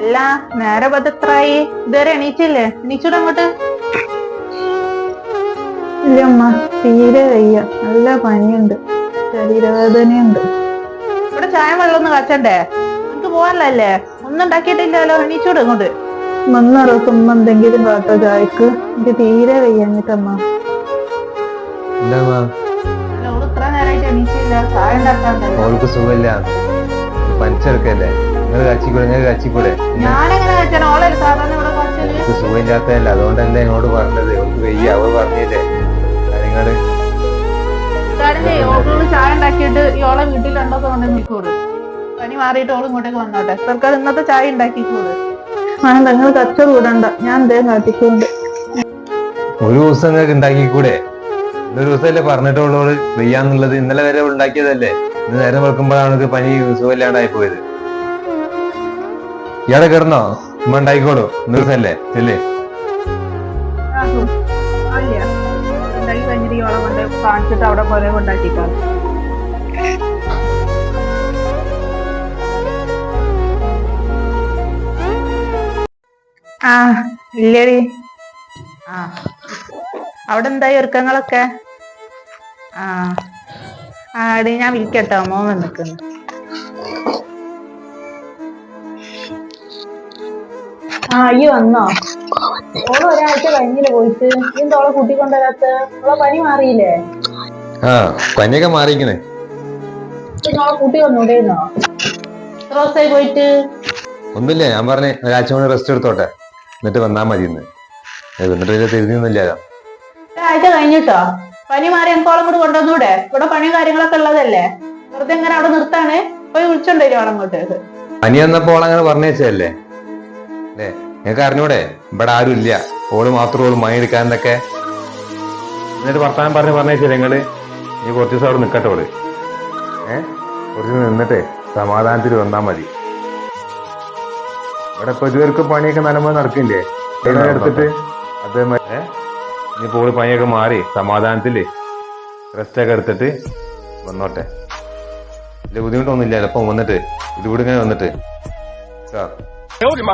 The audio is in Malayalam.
അല്ല നേരെ പതത്രായി. ഇതുവരെ എണീറ്റില്ലേ? എണീച്ചൂടെ അങ്ങോട്ട്. ഇല്ലമ്മ തീരെ വയ്യ. നല്ല പനിയുണ്ട്. ശരീരവേദനയുണ്ട് ഇവിടെ ചായ വെള്ളം ഒന്ന് കച്ചണ്ടേ? നമുക്ക് പോകാനല്ലേ ഒന്നും ഉണ്ടാക്കിയിട്ടില്ലല്ലോ. എണീച്ചൂടെ മന്ന ദിവസം എന്തെങ്കിലും കാട്ടോ ചായക്ക്. എനിക്ക് തീരെ വയ്യാഞ്ഞിട്ടമ്മ അല്ല ഓൾക്ക് സുഖമില്ല. പനിച്ചെടുക്കല്ലേ? നിങ്ങൾ കച്ചിക്കൂടെ നിങ്ങൾ കച്ചിക്കൂടെ ഞാനെങ്ങനെ വെച്ചാൽ ഓളെ സാധാരണ ഇവിടെ കുറച്ചൊരു ഓൾക്ക് സുഖമില്ലാത്തതല്ല. അതുകൊണ്ടല്ലേ എന്നോട് പറഞ്ഞത്. ഓൾക്ക് വെയ്യ. അവൾ പറഞ്ഞില്ലേ? നിങ്ങൾ കാരणे ഓളോട് ചായ ഉണ്ടാക്കിയിട്ട് ഈ ഓളെ കൊണ്ട് നിൽക്കൂട് പനി മാറിയിട്ട് ഓൾ ഇങ്ങോട്ടേക്ക് വന്നോട്ടെ. സർക്കാർ ഇന്നത്തെ ചായ ഉണ്ടാക്കിക്കൂട് ആ നിങ്ങൾ കച്ചറ കൂടണ്ട. ഞാൻ എന്തേലും കാട്ടിക്കൊണ്ട്. ഒരു ദിവസം നിങ്ങൾക്ക് ഉണ്ടാക്കിക്കൂടെ? ഇന്നൊരു ദിവസമല്ലേ പറഞ്ഞിട്ടുള്ളവൾ വെയ്യാന്നുള്ളത് ഇന്നലെ വരെ അവൾ ഉണ്ടാക്കിയതല്ലേ? ഇന്ന് നേരം വെക്കുമ്പോഴാണ് അവൾക്ക് പനി സുഖമില്ലാണ്ടായി പോയത്. ഇയാളെ കിടന്നോ? ഉമ്മ ഉണ്ടായിക്കോളൂ. ദിവസമല്ലേ ഇല്ലേ? കാണിച്ചിട്ട് അവിടെ പോലെ ആ ഇല്ലേടി. ആ. അവിടെ എന്തായി ഒരുക്കങ്ങളൊക്കെ? ആ ആ എടി ഞാൻ വിളിക്കട്ടോ. മോൻ വന്നിക്കുന്നു ആ ഈ വന്നോ? ഓൾ ഒരാഴ്ച കഴിഞ്ഞില്ലേ പോയിട്ട്. ഈ കുട്ടി കൂട്ടിക്കൊണ്ടുവരാത്ത ഓളെ പനി മാറിയില്ലേ? ആ പനിയൊക്കെ മാറിയിക്കണേ ഓളെ കൂട്ടി വന്നൂടേന്നോ? എത്ര ദിവസമായി പോയിട്ട്? ഒന്നുമില്ല ഞാൻ പറഞ്ഞേ ഒരാഴ്ച കൊണ്ട് റെസ്റ്റ് എടുത്തോട്ടെ. എന്നിട്ട് വന്നാ മതി ഇന്ന് എന്നിട്ട് വലിയ തിരിഞ്ഞൊന്നുമില്ല ഒരാഴ്ച കഴിഞ്ഞിട്ടോ? പനി മാറി എനിക്ക് ഓളെ കൂടെ കൊണ്ടുവന്നൂടെ? ഇവിടെ പണിയും കാര്യങ്ങളൊക്കെ ഉള്ളതല്ലേ? വെറുതെ എങ്ങനെ അവിടെ നിർത്താണ് പോയി വിളിച്ചോണ്ടേരും അവിടെ അങ്ങോട്ടേക്ക് പനി വന്നപ്പോ ഓൾ അങ്ങനെ പറഞ്ഞേച്ചല്ലേ അല്ലേ നിങ്ങൾക്ക് അറിഞ്ഞൂടെ? ഇവിടെ ആരും ഇല്ല. ഓൾ മാത്രം ഓൾ മണി എടുക്കാന്നൊക്കെ എന്നിട്ട് വർത്താനം പറഞ്ഞ് പറഞ്ഞേച്ചില്ല നിങ്ങൾ. നീ കുറച്ച് ദിവസം അവിടെ നിൽക്കട്ടെ ഓൾ. ഏ? കുറച്ച് നിന്നിട്ടേ സമാധാനത്തിൽ വന്നാൽ മതി. ഇവിടെ ഇപ്പൊ ഇതുവരെക്കും പണിയൊക്കെ നല്ലപോലെ നടക്കില്ലേ? എടുത്തിട്ട്? അത് നീ ഏ? പണിയൊക്കെ മാറി സമാധാനത്തിൽ റെസ്റ്റ് ഒക്കെ എടുത്തിട്ട് വന്നോട്ടെ. വലിയ ബുദ്ധിമുട്ടൊന്നുമില്ല ഇപ്പം വന്നിട്ട് ഇത് കൂടെ ഇങ്ങനെ വന്നിട്ട്. കേട്ടോ 哎呦我的妈